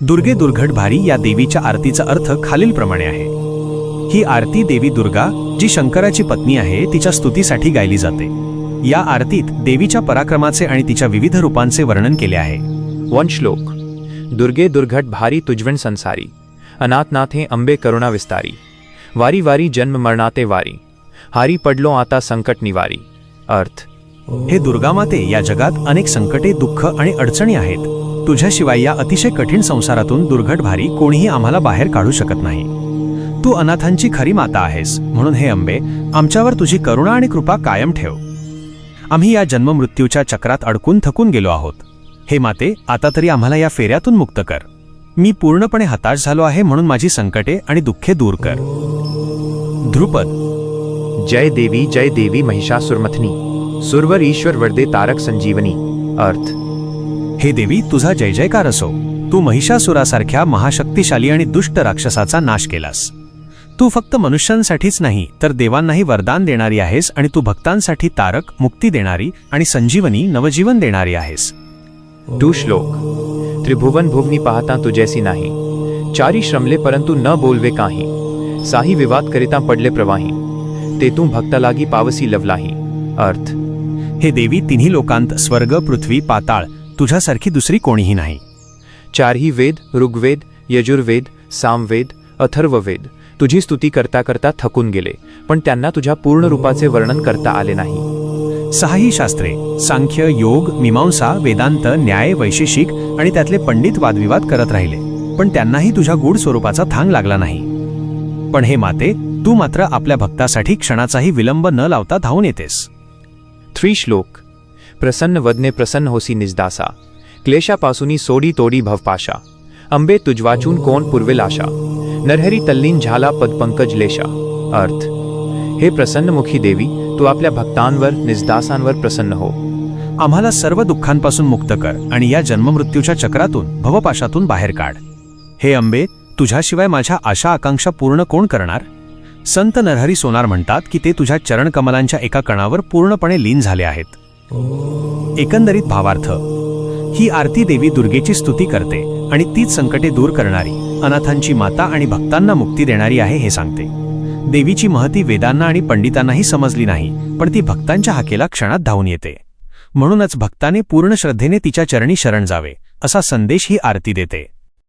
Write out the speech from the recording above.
दुर्गे दुर्घट भारी या देवीच्या आरतीचा अर्थ खालीलप्रमाणे आहे. ही आरती देवी दुर्गा जी शंकराची पत्नी आहे तिच्या स्तुतीसाठी गायली जाते. या आरतीत देवीच्या पराक्रमाचे आणि तिच्या विविध रूपांचे वर्णन केले आहे. वन श्लोक. दुर्गे दुर्घट भारी तुजवण संसारी. अनाथनाथे अंबे करुणा विस्तारी. वारी वारी जन्म मरणाते वारी. हारी पडलो आता संकट निवारी. अर्थ. हे दुर्गामाते या जगात अनेक संकटे दुःख आणि अडचणी आहेत. तुझ्याशिवाय या अतिशय कठीण संसारातून दुर्घट भारी कोणीही आम्हाला बाहेर काढू शकत नाही. तू अनाथांची खरी माता आहेस म्हणून हे अंबे आमच्यावर तुझी करुणा आणि कृपा कायम ठेव. आम्ही या जन्ममृत्यूच्या चक्रात अडकून थकून गेलो आहोत. हे माते आता तरी आम्हाला या फेऱ्यातून मुक्त कर. मी पूर्णपणे हताश झालो आहे म्हणून माझी संकटे आणि दुःखे दूर कर. ध्रुपद. जय देवी जय देवी महिषासुरमथनी. सुरवर ईश्वर वरदे तारक संजीवनी. अर्थ. हे देवी तुझा जय जयकार असो. तू महिषासुरासारख्या महाशक्तिशाली आणि दुष्ट राक्षसाचा नाश केलास. तू फक्त मनुष्यांसाठीच नाही तर देवांनाही वरदान देणारी आहेस आणि तू भक्तांसाठी तारक मुक्ती देणारी आणि संजीवनी नवजीवन देणारी आहेस. टू श्लोक. त्रिभुवन भुवनी पाहता तुझैसी नाही. चारी श्रमले परंतु न बोलवे काही. साही विवाद करिता पडले प्रवाही. ते तू भक्ता लागी पावसी लवलाही. अर्थ. हे देवी तिन्ही लोकांत स्वर्ग पृथ्वी पाताळ तुझ्यासारखी दुसरी कोणीही नाही. चारही वेद ऋग्वेद यजुर्वेद सामवेद अथर्ववेद तुझी स्तुती करता करता थकून गेले पण त्यांना तुझ्या पूर्ण रूपाचे वर्णन करता आले नाही. सहाही शास्त्रे सांख्य योग मीमांसा वेदांत न्याय वैशेषिक आणि त्यातले पंडित वादविवाद करत राहिले पण त्यांनाही तुझ्या गूढ स्वरूपाचा थांग लागला नाही. पण हे माते तू मात्र आपल्या भक्तासाठी क्षणाचाही विलंब न लावता धावून येतेस. थ्री श्लोक प्रसन्न वदने प्रसन्न होसी निजदासा। क्लेशापासूनी सोडी तोडी भवपाशा। अंबे तुजवाचून कोण पुरवेल आशा नरहरी तल्लीन झाला पदपंकज लेशा। अर्थ हे प्रसन्नमुखी देवी तू आपल्या भक्तांवर निजदासांवर प्रसन्न हो. आम्हाला सर्व दुःखांपासून मुक्त कर आणि या जन्ममृत्यूच्या चक्रातून भवपाशातून बाहेर काढ. हे अंबे तुझ्याशिवाय माझ्या आशा आकांक्षा पूर्ण कोण करणार? संत नरहरी सोनार म्हणतात की ते तुझ्या चरणकमलांच्या एका कणावर पूर्णपणे लीन झाले आहेत. एकंदरीत भावार्थ ही आरती देवी दुर्गेची स्तुती करते आणि तीच संकटे दूर करणारी अनाथांची माता आणि भक्तांना मुक्ती देणारी आहे हे सांगते. देवीची महती वेदांना आणि पंडितांनाही समजली नाही पण ती भक्तांच्या हाकेला क्षणात धावून येते. म्हणूनच भक्ताने पूर्ण श्रद्धेने तिच्या चरणी शरण जावे असा संदेश ही आरती देते.